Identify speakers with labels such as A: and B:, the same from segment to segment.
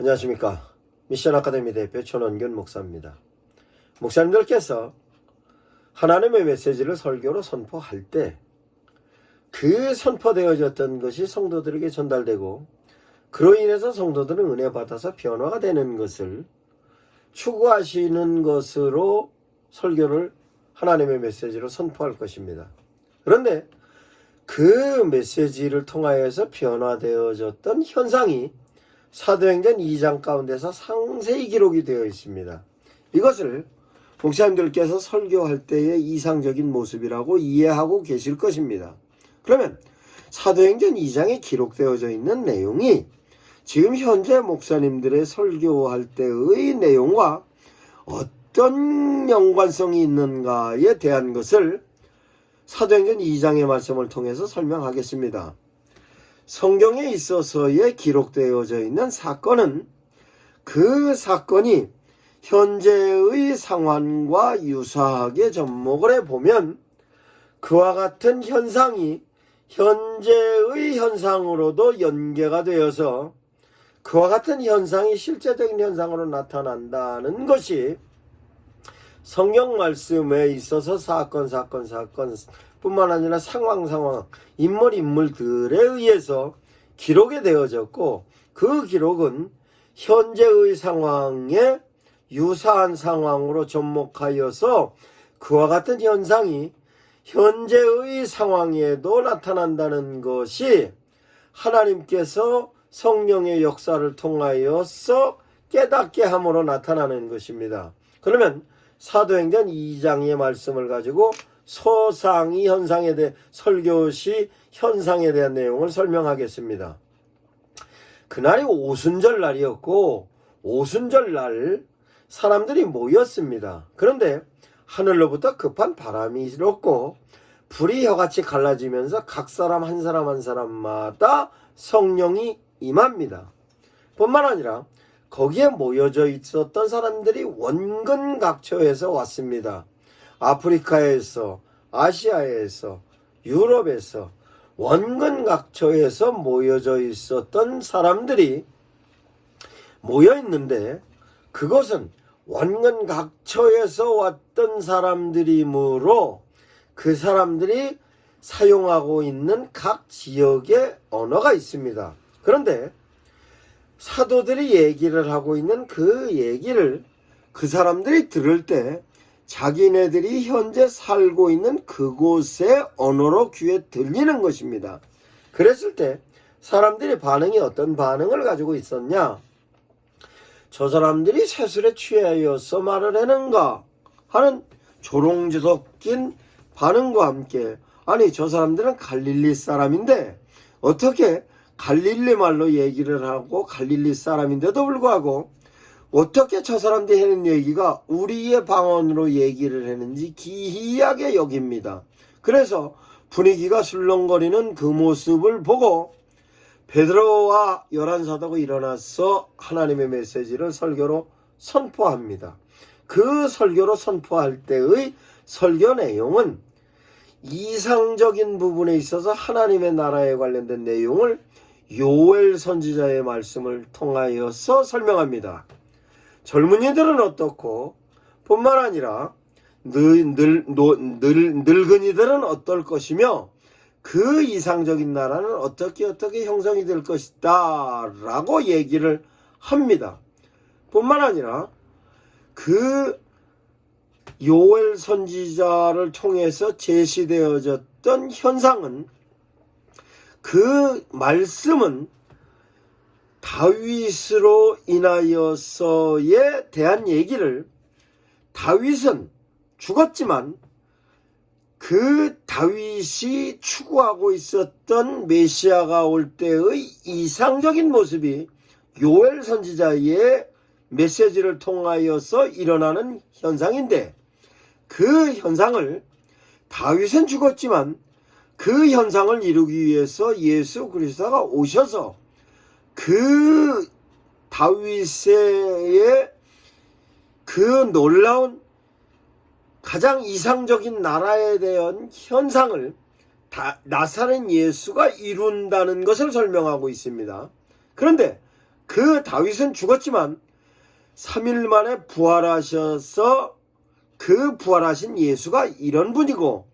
A: 안녕하십니까. 미션 아카데미 대표 천원균 목사입니다. 목사님들께서 하나님의 메시지를 설교로 선포할 때 그 선포되어졌던 것이 성도들에게 전달되고 그로 인해서 성도들은 은혜 받아서 변화가 되는 것을 추구하시는 것으로 설교를 하나님의 메시지로 선포할 것입니다. 그런데 그 메시지를 통하여서 변화되어졌던 현상이 사도행전 2장 가운데서 상세히 기록이 되어 있습니다. 이것을 목사님들께서 설교할 때의 이상적인 모습이라고 이해하고 계실 것입니다. 그러면 사도행전 2장에 기록되어져 있는 내용이 지금 현재 목사님들의 설교할 때의 내용과 어떤 연관성이 있는가에 대한 것을 사도행전 2장의 말씀을 통해서 설명하겠습니다. 성경에 있어서의 기록되어져 있는 사건은 그 사건이 현재의 상황과 유사하게 접목을 해보면 그와 같은 현상이 현재의 현상으로도 연계가 되어서 그와 같은 현상이 실제적인 현상으로 나타난다는 것이 성경 말씀에 있어서 사건, 사건, 사건 뿐만 아니라 상황, 상황, 인물, 인물들에 의해서 기록이 되어졌고 그 기록은 현재의 상황에 유사한 상황으로 접목하여서 그와 같은 현상이 현재의 상황에도 나타난다는 것이 하나님께서 성령의 역사를 통하여서 깨닫게 함으로 나타나는 것입니다. 그러면 사도행전 2장의 말씀을 가지고 소상이 현상에 대해 설교시 현상에 대한 내용을 설명하겠습니다. 그날이 오순절 날이었고 오순절 날 사람들이 모였습니다. 그런데 하늘로부터 급한 바람이 일었고 불이 혀같이 갈라지면서 각 사람 한 사람 한 사람마다 성령이 임합니다. 뿐만 아니라 거기에 모여져 있었던 사람들이 원근 각처에서 왔습니다. 아프리카에서, 아시아에서, 유럽에서, 원근 각처에서 모여져 있었던 사람들이 모여 있는데 그것은 원근 각처에서 왔던 사람들이므로 그 사람들이 사용하고 있는 각 지역의 언어가 있습니다. 그런데 사도들이 얘기를 하고 있는 그 얘기를 그 사람들이 들을 때 자기네들이 현재 살고 있는 그곳의 언어로 귀에 들리는 것입니다. 그랬을 때 사람들의 반응이 어떤 반응을 가지고 있었냐? 저 사람들이 세술에 취하여서 말을 하는가 하는 조롱 섞인 반응과 함께 아니 저 사람들은 갈릴리 사람인데 어떻게 갈릴리 말로 얘기를 하고 갈릴리 사람인데도 불구하고 어떻게 저 사람들이 하는 얘기가 우리의 방언으로 얘기를 하는지 기이하게 여깁니다. 그래서 분위기가 술렁거리는 그 모습을 보고 베드로와 열한 사도가 일어나서 하나님의 메시지를 설교로 선포합니다. 그 설교로 선포할 때의 설교 내용은 이상적인 부분에 있어서 하나님의 나라에 관련된 내용을 요엘 선지자의 말씀을 통하여서 설명합니다. 젊은이들은 어떻고 뿐만 아니라 늘, 늘, 노, 늘, 늙은이들은 어떨 것이며 그 이상적인 나라는 어떻게 어떻게 형성이 될 것이다 라고 얘기를 합니다. 뿐만 아니라 그 요엘 선지자를 통해서 제시되어졌던 현상은 그 말씀은 다윗으로 인하여서에 대한 얘기를 다윗은 죽었지만 그 다윗이 추구하고 있었던 메시아가 올 때의 이상적인 모습이 요엘 선지자의 메시지를 통하여서 일어나는 현상인데 그 현상을 다윗은 죽었지만 그 현상을 이루기 위해서 예수 그리스도가 오셔서 그 다윗의 그 놀라운 가장 이상적인 나라에 대한 현상을 다, 나사렛 예수가 이룬다는 것을 설명하고 있습니다. 그런데 그 다윗은 죽었지만 3일 만에 부활하셔서 그 부활하신 예수가 이런 분이고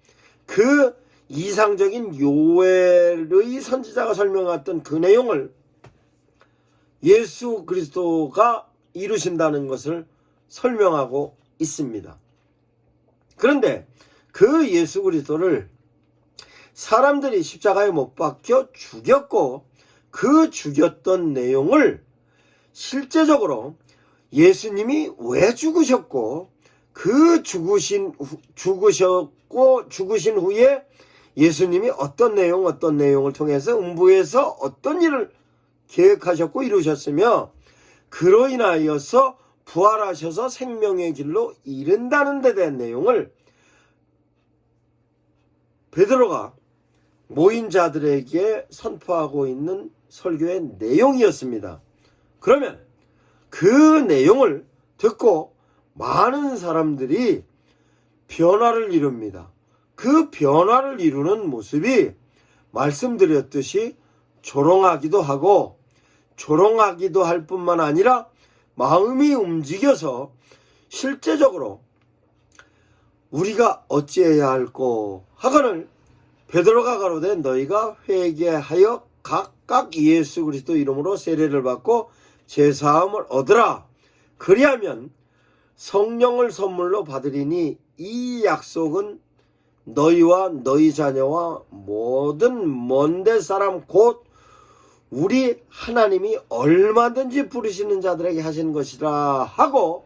A: 그 이상적인 요엘의 선지자가 설명했던 그 내용을 예수 그리스도가 이루신다는 것을 설명하고 있습니다. 그런데 그 예수 그리스도를 사람들이 십자가에 못 박혀 죽였고 그 죽였던 내용을 실제적으로 예수님이 왜 죽으셨고 그 죽으신 후- 죽으셨고 죽으신 후에 예수님이 어떤 내용 어떤 내용을 통해서 음부에서 어떤 일을 계획하셨고 이루셨으며 그로 인하여서 부활하셔서 생명의 길로 이른다는 데 대한 내용을 베드로가 모인 자들에게 선포하고 있는 설교의 내용이었습니다. 그러면 그 내용을 듣고 많은 사람들이 변화를 이룹니다. 그 변화를 이루는 모습이 말씀드렸듯이 조롱하기도 하고 조롱하기도 할 뿐만 아니라 마음이 움직여서 실제적으로 우리가 어찌해야 할꼬 하거늘 베드로가 가로되 너희가 회개하여 각각 예수 그리스도 이름으로 세례를 받고 제사함을 얻으라. 그리하면 성령을 선물로 받으리니 이 약속은 너희와 너희 자녀와 모든 먼데 사람 곧 우리 하나님이 얼마든지 부르시는 자들에게 하신 것이라 하고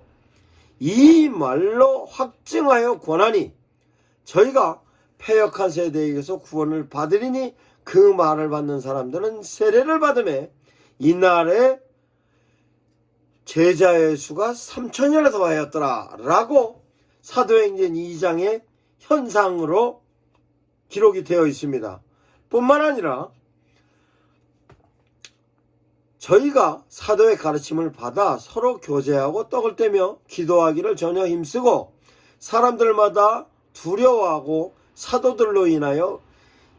A: 이 말로 확증하여 권하니 저희가 패역한 세대에게서 구원을 받으리니 그 말을 받는 사람들은 세례를 받음에 이날에 제자의 수가 3천여나 더하였더라 라고 사도행전 2장의 현상으로 기록이 되어 있습니다. 뿐만 아니라 저희가 사도의 가르침을 받아 서로 교제하고 떡을 떼며 기도하기를 전혀 힘쓰고 사람들마다 두려워하고 사도들로 인하여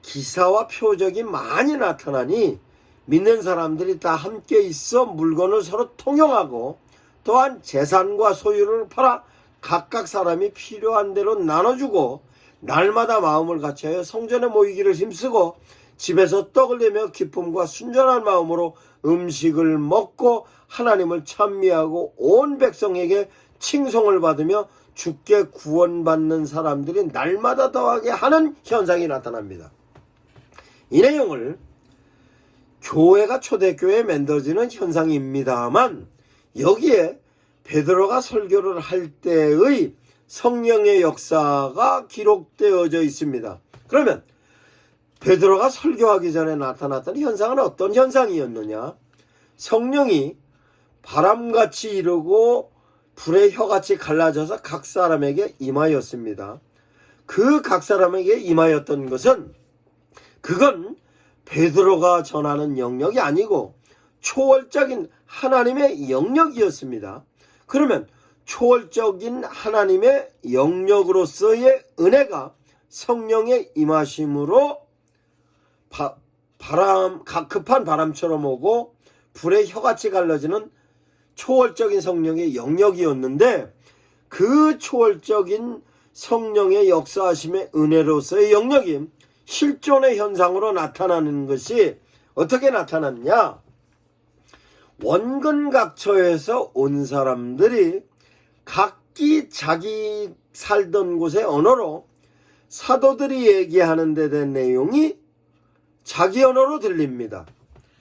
A: 기사와 표적이 많이 나타나니 믿는 사람들이 다 함께 있어 물건을 서로 통용하고 또한 재산과 소유를 팔아 각각 사람이 필요한 대로 나눠주고 날마다 마음을 같이하여 성전에 모이기를 힘쓰고 집에서 떡을 내며 기쁨과 순전한 마음으로 음식을 먹고 하나님을 찬미하고 온 백성에게 칭송을 받으며 주께 구원받는 사람들이 날마다 더하게 하는 현상이 나타납니다. 이 내용을 교회가 초대교회에 만들어지는 현상입니다만 여기에 베드로가 설교를 할 때의 성령의 역사가 기록되어져 있습니다. 그러면 베드로가 설교하기 전에 나타났던 현상은 어떤 현상이었느냐? 성령이 바람같이 이르고 불의 혀같이 갈라져서 각 사람에게 임하였습니다. 그 각 사람에게 임하였던 것은 그건 베드로가 전하는 영역이 아니고 초월적인 하나님의 영역이었습니다. 그러면 초월적인 하나님의 영역으로서의 은혜가 성령의 임하심으로 바, 바람 가- 급한 바람처럼 오고 불의 혀같이 갈라지는 초월적인 성령의 영역이었는데 그 초월적인 성령의 역사하심의 은혜로서의 영역이 실존의 현상으로 나타나는 것이 어떻게 나타났냐? 원근각처에서 온 사람들이 각기 자기 살던 곳의 언어로 사도들이 얘기하는 데 대한 내용이 자기 언어로 들립니다.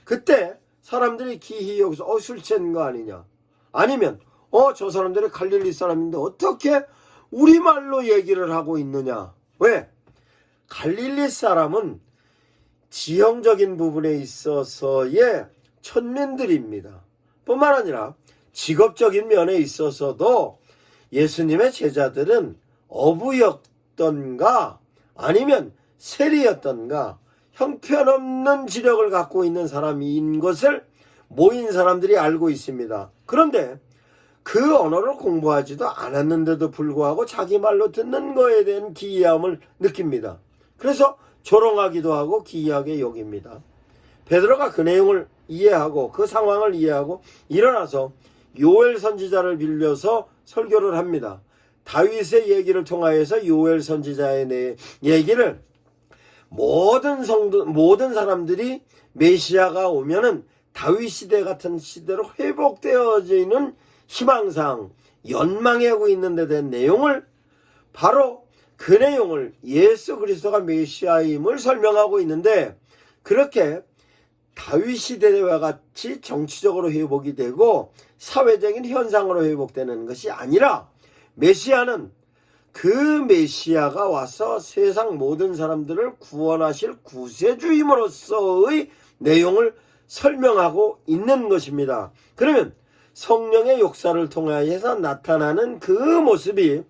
A: 그때 사람들이 기히 여기서 어 술 취한 거 아니냐? 아니면 어 저 사람들이 갈릴리 사람인데 어떻게 우리말로 얘기를 하고 있느냐? 왜? 갈릴리 사람은 지형적인 부분에 있어서의 천민들입니다. 뿐만 아니라 직업적인 면에 있어서도 예수님의 제자들은 어부였던가 아니면 세리였던가 형편없는 지력을 갖고 있는 사람인 것을 모인 사람들이 알고 있습니다. 그런데 그 언어를 공부하지도 않았는데도 불구하고 자기 말로 듣는 거에 대한 기이함을 느낍니다. 그래서 조롱하기도 하고 기이하게 여깁니다. 베드로가 그 내용을 이해하고 그 상황을 이해하고 일어나서 요엘 선지자를 빌려서 설교를 합니다. 다윗의 얘기를 통하여서 요엘 선지자의 내 얘기를 모든 성도 모든 사람들이 메시아가 오면은 다윗 시대 같은 시대로 회복되어지는 희망상 연망하고 있는데 대한 내용을 바로 그 내용을 예수 그리스도가 메시아임을 설명하고 있는데 그렇게 다윗 시대와 같이 정치적으로 회복이 되고 사회적인 현상으로 회복되는 것이 아니라 메시아는 그 메시아가 와서 세상 모든 사람들을 구원하실 구세주임으로서의 내용을 설명하고 있는 것입니다. 그러면 성령의 역사를 통하여서 나타나는 그 모습이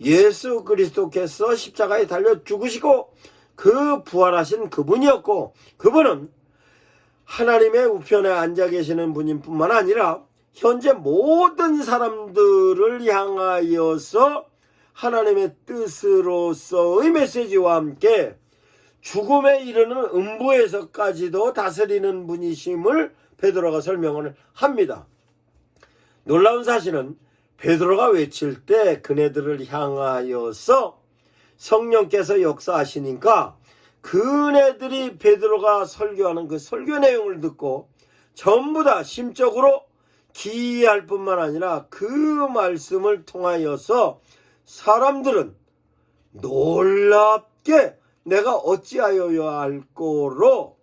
A: 예수 그리스도께서 십자가에 달려 죽으시고 그 부활하신 그분이었고 그분은 하나님의 우편에 앉아 계시는 분인 뿐만 아니라 현재 모든 사람들을 향하여서 하나님의 뜻으로서의 메시지와 함께 죽음에 이르는 음부에서까지도 다스리는 분이심을 베드로가 설명을 합니다. 놀라운 사실은 베드로가 외칠 때 그네들을 향하여서 성령께서 역사하시니까 그네들이 베드로가 설교하는 그 설교 내용을 듣고 전부 다 심적으로 기이할 뿐만 아니라 그 말씀을 통하여서 사람들은 놀랍게 내가 어찌하여야 할 거로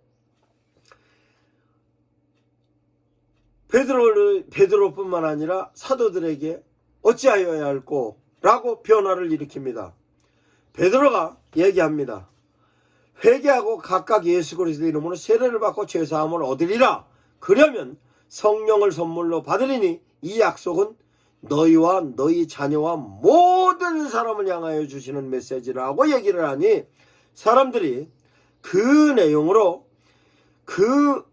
A: 베드로를 베드로뿐만 아니라 사도들에게 어찌하여야 할 거라고 변화를 일으킵니다. 베드로가 얘기합니다. 회개하고 각각 예수 그리스도 이름으로 세례를 받고 죄 사함을 얻으리라. 그러면 성령을 선물로 받으리니 이 약속은 너희와 너희 자녀와 모든 사람을 향하여 주시는 메시지라고 얘기를 하니 사람들이 그 내용으로 그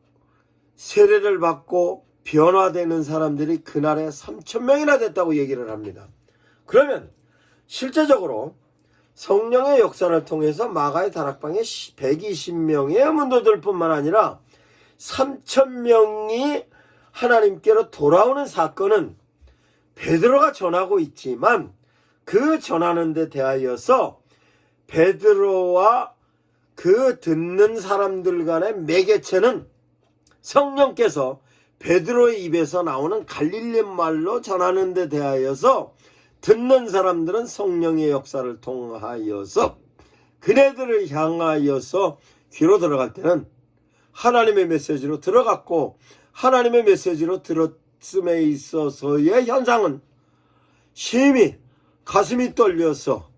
A: 세례를 받고 변화되는 사람들이 그날에 3천 명이나 됐다고 얘기를 합니다. 그러면 실제적으로 성령의 역사를 통해서 마가의 다락방에 120명의 문도들 뿐만 아니라 3천 명이 하나님께로 돌아오는 사건은 베드로가 전하고 있지만 그 전하는 데 대하여서 베드로와 그 듣는 사람들 간의 매개체는 성령께서 베드로의 입에서 나오는 갈릴리 말로 전하는 데 대하여서 듣는 사람들은 성령의 역사를 통하여서 그네들을 향하여서 귀로 들어갈 때는 하나님의 메시지로 들어갔고 하나님의 메시지로 들었음에 있어서의 현상은 심히 가슴이 떨려서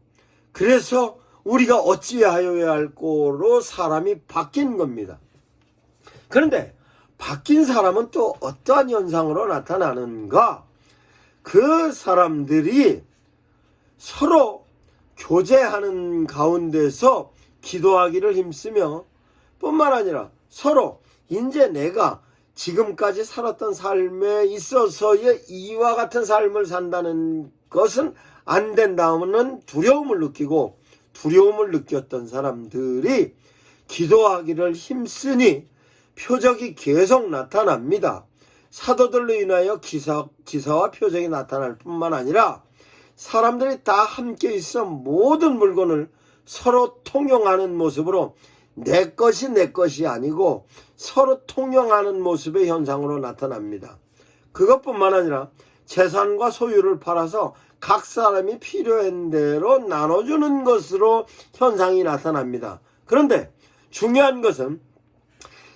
A: 그래서 우리가 어찌하여야 할 거로 사람이 바뀐 겁니다. 그런데 바뀐 사람은 또 어떠한 현상으로 나타나는가? 그 사람들이 서로 교제하는 가운데서 기도하기를 힘쓰며 뿐만 아니라 서로 이제 내가 지금까지 살았던 삶에 있어서의 이와 같은 삶을 산다는 것은 안 된다는 두려움을 느끼고 두려움을 느꼈던 사람들이 기도하기를 힘쓰니 표적이 계속 나타납니다. 사도들로 인하여 기사, 기사와 표적이 나타날 뿐만 아니라 사람들이 다 함께 있어 모든 물건을 서로 통용하는 모습으로 내 것이 내 것이 아니고 서로 통용하는 모습의 현상으로 나타납니다. 그것뿐만 아니라 재산과 소유를 팔아서 각 사람이 필요한 대로 나눠주는 것으로 현상이 나타납니다. 그런데 중요한 것은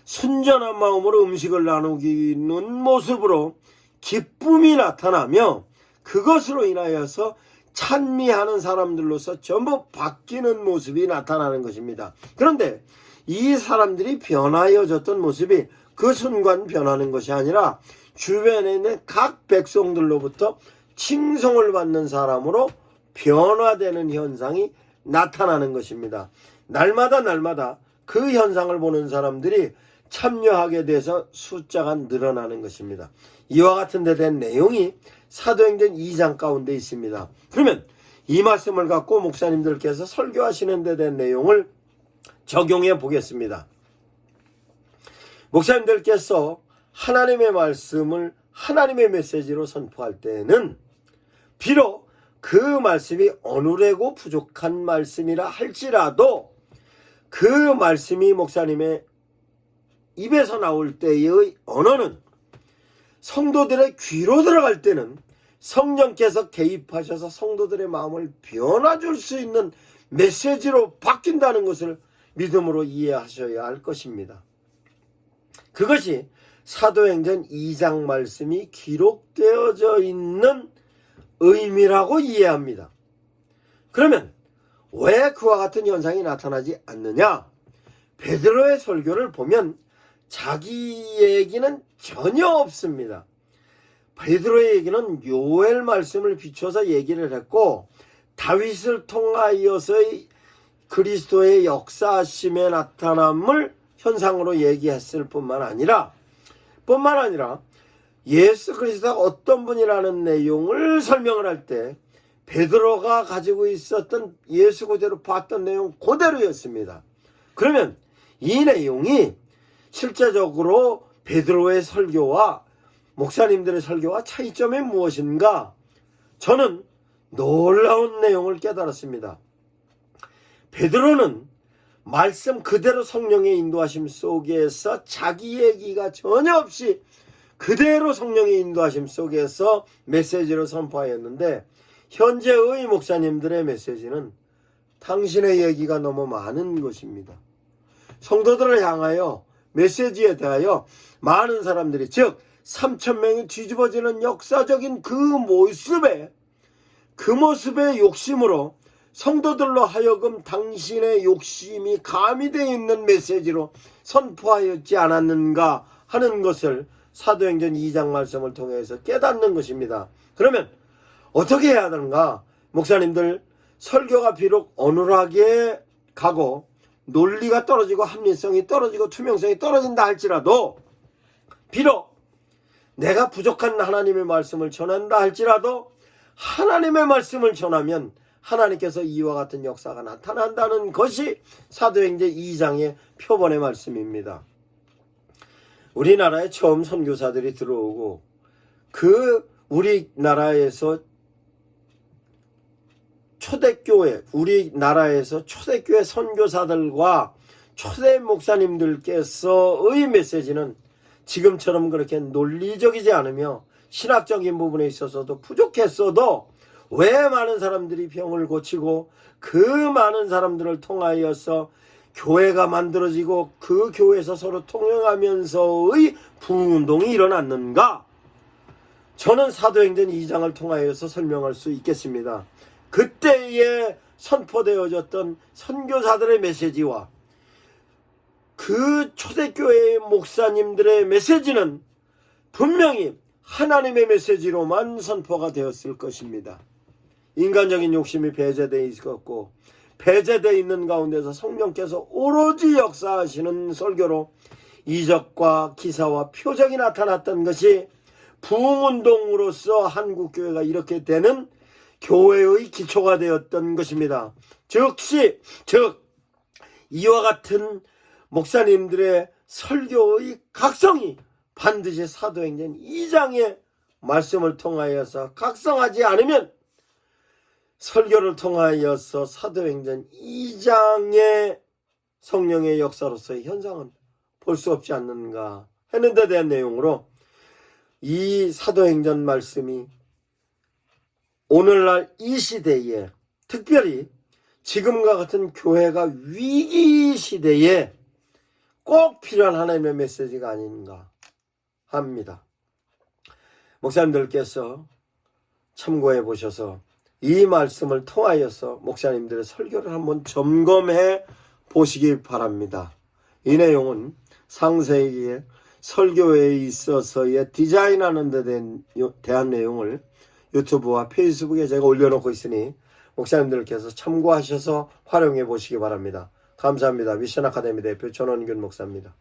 A: 순전한 마음으로 음식을 나누기는 모습으로 기쁨이 나타나며 그것으로 인하여서 찬미하는 사람들로서 전부 바뀌는 모습이 나타나는 것입니다. 그런데 이 사람들이 변하여졌던 모습이 그 순간 변하는 것이 아니라 주변에 있는 각 백성들로부터 칭송을 받는 사람으로 변화되는 현상이 나타나는 것입니다. 날마다 날마다 그 현상을 보는 사람들이 참여하게 돼서 숫자가 늘어나는 것입니다. 이와 같은 데된 내용이 사도행전 2장 가운데 있습니다. 그러면 이 말씀을 갖고 목사님들께서 설교하시는 데된 내용을 적용해 보겠습니다. 목사님들께서 하나님의 말씀을 하나님의 메시지로 선포할 때에는 비록 그 말씀이 어눌하고 부족한 말씀이라 할지라도 그 말씀이 목사님의 입에서 나올 때의 언어는 성도들의 귀로 들어갈 때는 성령께서 개입하셔서 성도들의 마음을 변화줄 수 있는 메시지로 바뀐다는 것을 믿음으로 이해하셔야 할 것입니다. 그것이 사도행전 2장 말씀이 기록되어져 있는 의미라고 이해합니다. 그러면 왜 그와 같은 현상이 나타나지 않느냐? 베드로의 설교를 보면 자기 얘기는 전혀 없습니다. 베드로의 얘기는 요엘 말씀을 비춰서 얘기를 했고 다윗을 통하여서의 그리스도의 역사심의 나타남을 현상으로 얘기했을 뿐만 아니라 뿐만 아니라 예수 그리스도가 어떤 분이라는 내용을 설명을 할 때 베드로가 가지고 있었던 예수 그대로 봤던 내용 그대로였습니다. 그러면 이 내용이 실제적으로 베드로의 설교와 목사님들의 설교와 차이점이 무엇인가? 저는 놀라운 내용을 깨달았습니다. 베드로는 말씀 그대로 성령의 인도하심 속에서 자기 얘기가 전혀 없이 그대로 성령의 인도하심 속에서 메시지를 선포하였는데 현재의 목사님들의 메시지는 당신의 얘기가 너무 많은 것입니다. 성도들을 향하여 메시지에 대하여 많은 사람들이 즉 3천 명이 뒤집어지는 역사적인 그 모습에 그 모습의 욕심으로 성도들로 하여금 당신의 욕심이 가미되어 있는 메시지로 선포하였지 않았는가 하는 것을 사도행전 2장 말씀을 통해서 깨닫는 것입니다. 그러면 어떻게 해야 하는가? 목사님들 설교가 비록 어눌하게 가고 논리가 떨어지고 합리성이 떨어지고 투명성이 떨어진다 할지라도 비록 내가 부족한 하나님의 말씀을 전한다 할지라도 하나님의 말씀을 전하면 하나님께서 이와 같은 역사가 나타난다는 것이 사도행전 2장의 표본의 말씀입니다. 우리나라에 처음 선교사들이 들어오고 그 우리나라에서 초대교회 우리나라에서 초대교회 선교사들과 초대 목사님들께서의 메시지는 지금처럼 그렇게 논리적이지 않으며 신학적인 부분에 있어서도 부족했어도 왜 많은 사람들이 병을 고치고 그 많은 사람들을 통하여서 교회가 만들어지고 그 교회에서 서로 통용하면서의 부흥운동이 일어났는가? 저는 사도행전 2장을 통하여서 설명할 수 있겠습니다. 그때에 선포되어졌던 선교사들의 메시지와 그 초대교회의 목사님들의 메시지는 분명히 하나님의 메시지로만 선포가 되었을 것입니다. 인간적인 욕심이 배제되어 있었고 배제되어 있는 가운데서 성령께서 오로지 역사하시는 설교로 이적과 기사와 표적이 나타났던 것이 부흥운동으로서 한국교회가 이렇게 되는 교회의 기초가 되었던 것입니다. 즉시 즉 이와 같은 목사님들의 설교의 각성이 반드시 사도행전 2장의 말씀을 통하여서 각성하지 않으면 설교를 통하여서 사도행전 2장의 성령의 역사로서의 현상은 볼 수 없지 않는가 했는데 대한 내용으로 이 사도행전 말씀이 오늘날 이 시대에 특별히 지금과 같은 교회가 위기 시대에 꼭 필요한 하나님의 메시지가 아닌가 합니다. 목사님들께서 참고해 보셔서 이 말씀을 통하여서 목사님들의 설교를 한번 점검해 보시기 바랍니다. 이 내용은 상세히 설교에 있어서의 디자인하는 데 대한 내용을 유튜브와 페이스북에 제가 올려놓고 있으니 목사님들께서 참고하셔서 활용해 보시기 바랍니다. 감사합니다. 미션 아카데미 대표 전원균 목사입니다.